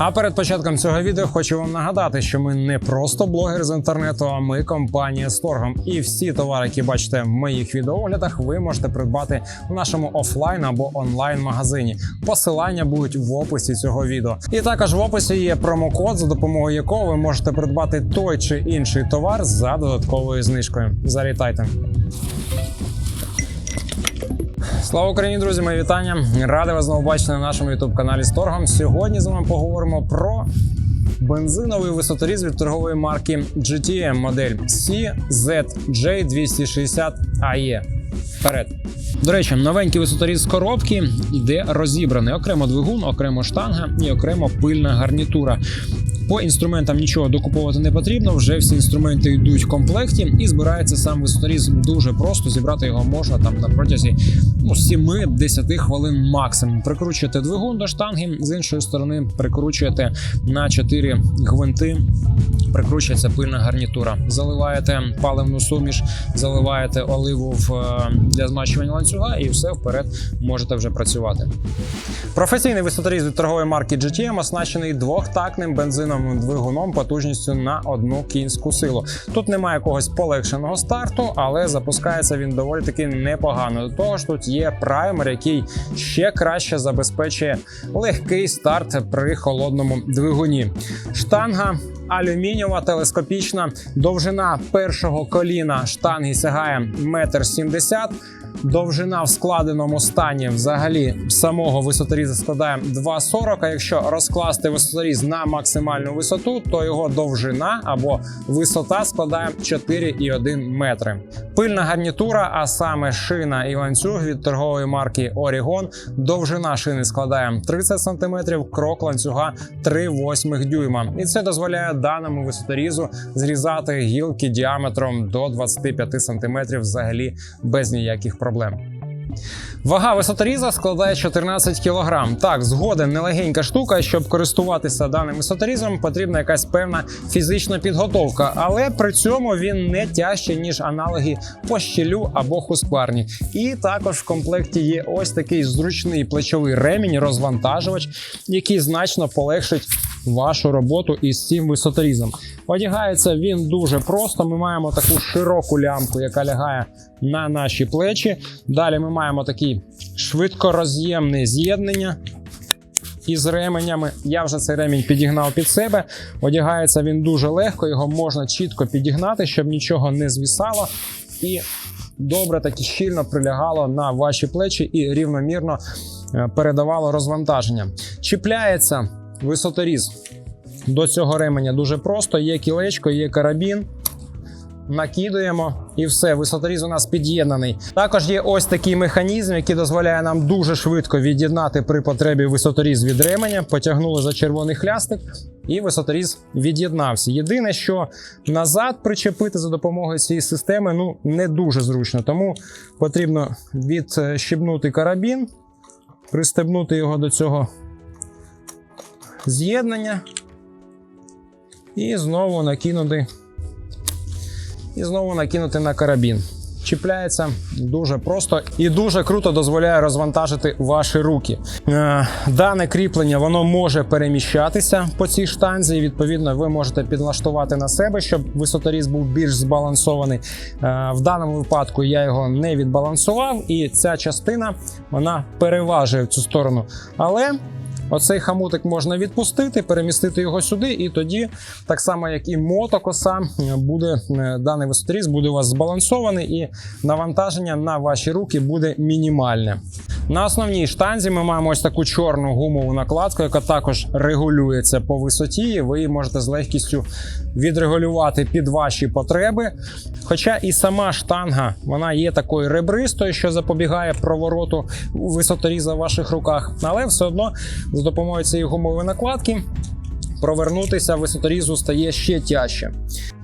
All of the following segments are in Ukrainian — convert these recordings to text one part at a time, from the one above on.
А перед початком цього відео хочу вам нагадати, що ми не просто блогер з інтернету, а ми компанія з торгом. І всі товари, які бачите в моїх відеоглядах, ви можете придбати в нашому офлайн або онлайн магазині. Посилання будуть в описі цього відео. І також в описі є промокод, за допомогою якого ви можете придбати той чи інший товар за додатковою знижкою. Залітайте. Слава Україні, друзі! Мої вітання! Радий вас знову бачити на нашому youtube каналі з торгом. Сьогодні з вами поговоримо про бензиновий висоторіз від торгової марки GTM модель CZJ260AE. Вперед. До речі, новенький висоторіз з коробки йде розібраний. Окремо двигун, окремо штанга і окремо пильна гарнітура. По інструментам нічого докуповувати не потрібно. Вже всі інструменти йдуть в комплекті, і збирається сам висоторіз дуже просто. Зібрати його можна там на протязі ну, 7-10 хвилин максимум. Прикручуєте двигун до штанги, з іншої сторони прикручуєте на 4 гвинти. Прикручується пильна гарнітура. Заливаєте паливну суміш, заливаєте оливу в е, для змащування ланцюга, і все вперед можете вже працювати. Професійний висоторіз від торгової марки GTM оснащений двохтактним бензиновим двигуном потужністю на одну кінську силу. Тут немає якогось полегшеного старту, але запускається він доволі таки непогано. До того ж, тут є праймер, який ще краще забезпечує легкий старт при холодному двигуні. Штанга алюмінієва телескопічна, довжина першого коліна штанги сягає 1,70 м. Довжина в складеному стані взагалі самого висоторіза складає 2,40. А якщо розкласти висоторіз на максимальну висоту, то його довжина або висота складає 4,1 метри. Пильна гарнітура, а саме шина і ланцюг від торгової марки Орігон. Довжина шини складає 30 см, крок ланцюга 3,8 дюйма. І це дозволяє даному висоторізу зрізати гілки діаметром до 25 см взагалі без ніяких проблем. Вага висоторіза складає 14 кг. Так, згоден нелегенька штука. Щоб користуватися даним висоторізом, потрібна якась певна фізична підготовка, але при цьому він не тяжче, ніж аналоги по щелю або хускварні. І також в комплекті є ось такий зручний плечовий ремінь, розвантажувач, який значно полегшить вашу роботу із цим висоторізом. Одягається він дуже просто. Ми маємо таку широку лямку, яка лягає на наші плечі. Далі ми маємо такий швидкороз'ємне з'єднання. Із ременями я вже цей ремінь підігнав під себе. Одягається він дуже легко, його можна чітко підігнати, щоб нічого не звісало і добре таки щільно прилягало на ваші плечі і рівномірно е, передавало розвантаження. Чіпляється висоторіз до цього ременя дуже просто. Є кілечко, є карабін. Накидуємо і все, висоторіз у нас під'єднаний. Також є ось такий механізм, який дозволяє нам дуже швидко від'єднати при потребі висоторіз від ременя. Потягнули за червоний хлястик, і висоторіз від'єднався. Єдине, що назад причепити за допомогою цієї системи ну не дуже зручно. Тому потрібно відщебнути карабін, пристебнути його до цього з'єднання і знову накинути. І знову накинути на карабін. Чіпляється дуже просто і дуже круто дозволяє розвантажити ваші руки. Е, Дане кріплення воно може переміщатися по цій штанзі. і Відповідно, ви можете підлаштувати на себе, щоб висоторіз був більш збалансований. Е, В даному випадку я його не відбалансував, і ця частина вона переважує в цю сторону. Але Оцей хамутик можна відпустити, перемістити його сюди, і тоді, так само як і мотокоса, буде е, даний висоторіз буде у вас збалансований, і навантаження на ваші руки буде мінімальне. На основній штанзі ми маємо ось таку чорну гумову накладку, яка також регулюється по висоті. Ви її можете з легкістю відрегулювати під ваші потреби. Хоча і сама штанга вона є такою ребристою, що запобігає провороту висоторіза в ваших руках, але все одно за допомогою цієї гумової накладки. Провернутися висоторізу стає ще тяжче.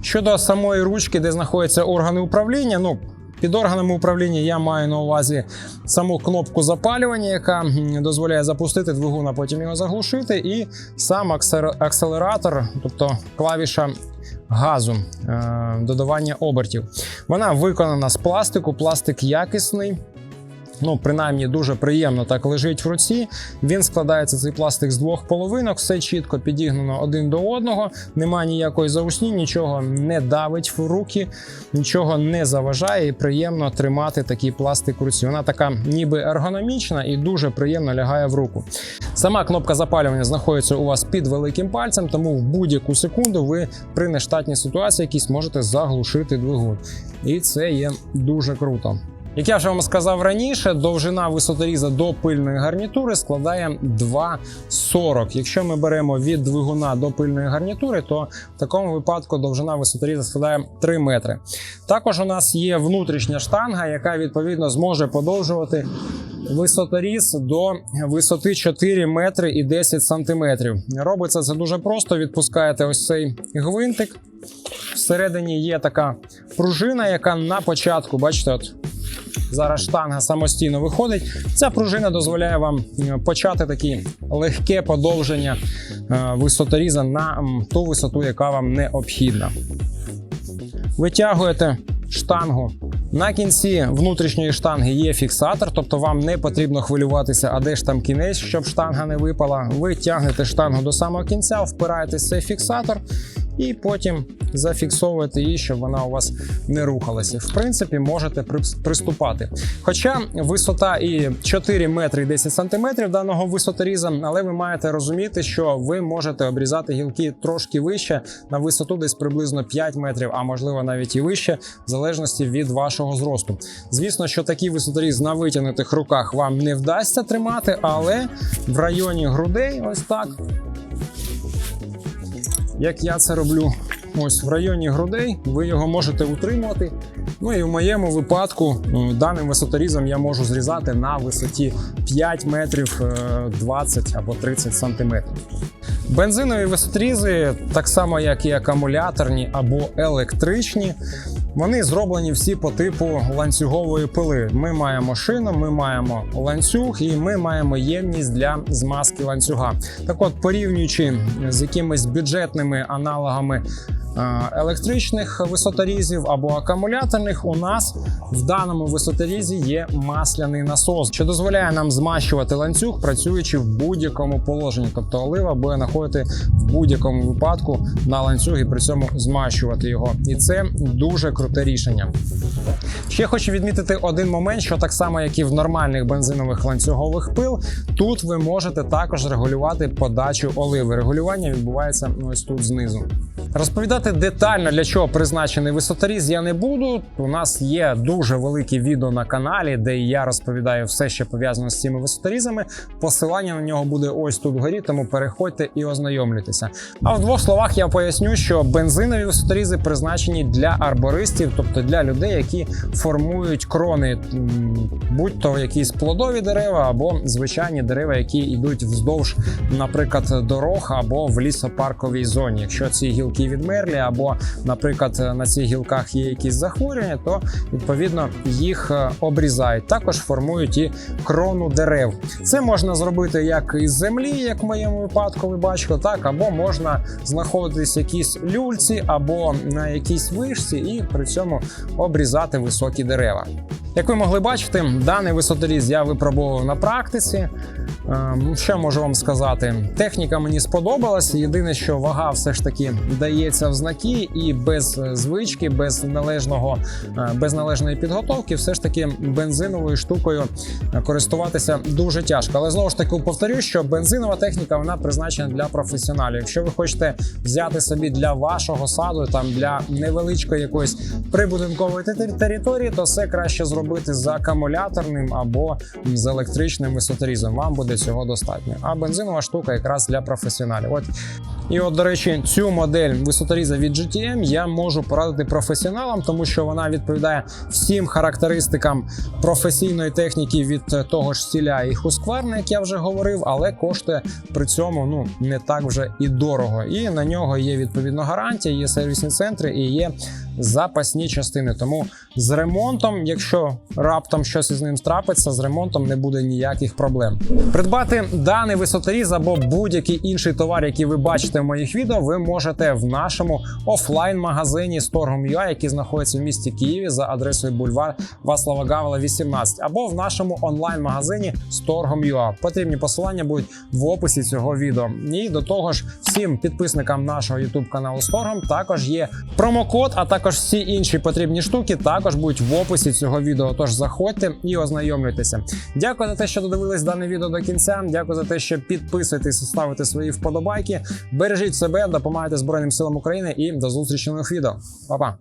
Щодо самої ручки, де знаходяться органи управління, ну під органами управління я маю на увазі саму кнопку запалювання, яка дозволяє запустити двигун, а потім його заглушити, і сам акселератор, тобто клавіша газу, е, додавання обертів. Вона виконана з пластику, пластик якісний. Ну принаймні дуже приємно так лежить в руці. Він складається цей пластик з двох половинок, все чітко підігнано один до одного. Немає ніякої заусні, нічого не давить в руки, нічого не заважає. І приємно тримати такий пластик в руці. Вона така ніби ергономічна і дуже приємно лягає в руку. Сама кнопка запалювання знаходиться у вас під великим пальцем, тому в будь-яку секунду ви при нештатній ситуації якісь можете заглушити двигун. І це є дуже круто. Як я вже вам сказав раніше, довжина висоторіза до пильної гарнітури складає 2,40. Якщо ми беремо від двигуна до пильної гарнітури, то в такому випадку довжина висоторіза складає 3 метри. Також у нас є внутрішня штанга, яка відповідно зможе подовжувати висоторіз до висоти 4 метри і 10 сантиметрів. Робиться це дуже просто. Відпускаєте ось цей гвинтик. Всередині є така пружина, яка на початку, бачите, от зараз штанга самостійно виходить. Ця пружина дозволяє вам е, почати таке легке подовження е, висоторіза на ту висоту, яка вам необхідна. Витягуєте штангу. На кінці внутрішньої штанги є фіксатор, тобто вам не потрібно хвилюватися, а де ж там кінець, щоб штанга не випала. Ви тягнете штангу до самого кінця, впираєтесь в цей фіксатор і потім зафіксовуєте її, щоб вона у вас не рухалася. В принципі, можете при- приступати. Хоча висота і 4 метри і 10 сантиметрів даного висоторіза, але ви маєте розуміти, що ви можете обрізати гілки трошки вище на висоту десь приблизно 5 метрів, а можливо навіть і вище, в залежності від вашого зросту. Звісно, що такий висоторіз на витягнутих руках вам не вдасться тримати, але в районі грудей, ось так, як я це роблю. Ось в районі грудей ви його можете утримувати. Ну і в моєму випадку е, даним висоторізом я можу зрізати на висоті 5 метрів е, 20 або 30 сантиметрів. Бензинові висотрізи, так само як і акумуляторні або електричні, вони зроблені всі по типу ланцюгової пили. Ми маємо шину, ми маємо ланцюг і ми маємо ємність для змазки ланцюга. Так от, порівнюючи з якимись бюджетними аналогами е, електричних висоторізів або акумуляторних, у нас в даному висоторізі є масляний насос, що дозволяє нам змащувати ланцюг, працюючи в будь-якому положенні. Тобто олива буде знаходити в будь-якому випадку на ланцюг і при цьому змащувати його. І це дуже круте рішення. Ще хочу відмітити один момент, що так само, як і в нормальних бензинових ланцюгових пил, тут ви можете також регулювати подачу оливи. Регулювання відбувається ось тут знизу. Розповідати детально для чого призначений висоторіз я не буду. У нас є дуже велике відео на каналі, де я розповідаю все, що пов'язано з цими висоторізами. Посилання на нього буде ось тут вгорі, тому переходьте і ознайомлюйтеся. А в двох словах я поясню, що бензинові висоторізи призначені для арбористів, тобто для людей, які формують крони, будь-то якісь плодові дерева або звичайні дерева, які йдуть вздовж, наприклад, дорог або в лісопарковій зоні. Якщо ці гілки відмерлі, або, наприклад, на цих гілках є якісь захворювання, то відповідно їх е, обрізають. Також формують і крону дерев. Це можна зробити як із землі, як в моєму випадку, ви бачите, так або можна знаходитись в якійсь люльці або на якійсь вишці, і при цьому обрізати високі дерева. Як ви могли бачити, даний висоторіз я випробував на практиці. Ем, Що можу вам сказати? Техніка мені сподобалася. Єдине, що вага все ж таки дається в знаки, і без е, звички, без належного, е, без належної підготовки, все ж таки бензиновою штукою е, користуватися дуже тяжко. Але знову ж таки повторю, що бензинова техніка вона призначена для професіоналів. Якщо ви хочете взяти собі для вашого саду, там для невеличкої якоїсь прибудинкової території, то все краще зробити з акумуляторним або з електричним висоторізом. Вам буде цього достатньо. А бензинова штука якраз для професіоналів. От і от, до речі, цю модель висоторіза від GTM я можу порадити професіоналам, тому що вона відповідає всім характеристикам професійної техніки від того ж стіля і Husqvarna, як я вже говорив, але коштує при цьому ну не так вже і дорого. І на нього є відповідно гарантія, є сервісні центри і є запасні частини. Тому з ремонтом, якщо раптом щось із ним трапиться, з ремонтом не буде ніяких проблем. Придбати даний висоторіз або будь-який інший товар, який ви бачите в моїх відео, ви можете в нашому офлайн-магазині Storgom.ua, який знаходиться в місті Києві за адресою бульвар Васлава Гавела, 18, або в нашому онлайн-магазині Storgom.ua. Потрібні посилання будуть в описі цього відео. І до того ж, всім підписникам нашого YouTube каналу Storgom також є промокод, а також всі інші потрібні штуки також будуть в описі цього відео. Тож заходьте і ознайомлюйтеся. Дякую за те, що додивились дане відео до кінця. Дякую за те, що підписуєтесь ставите свої вподобайки. Бережіть себе, допомагайте Збройним силам України і до зустрічі нових відео. Па-па!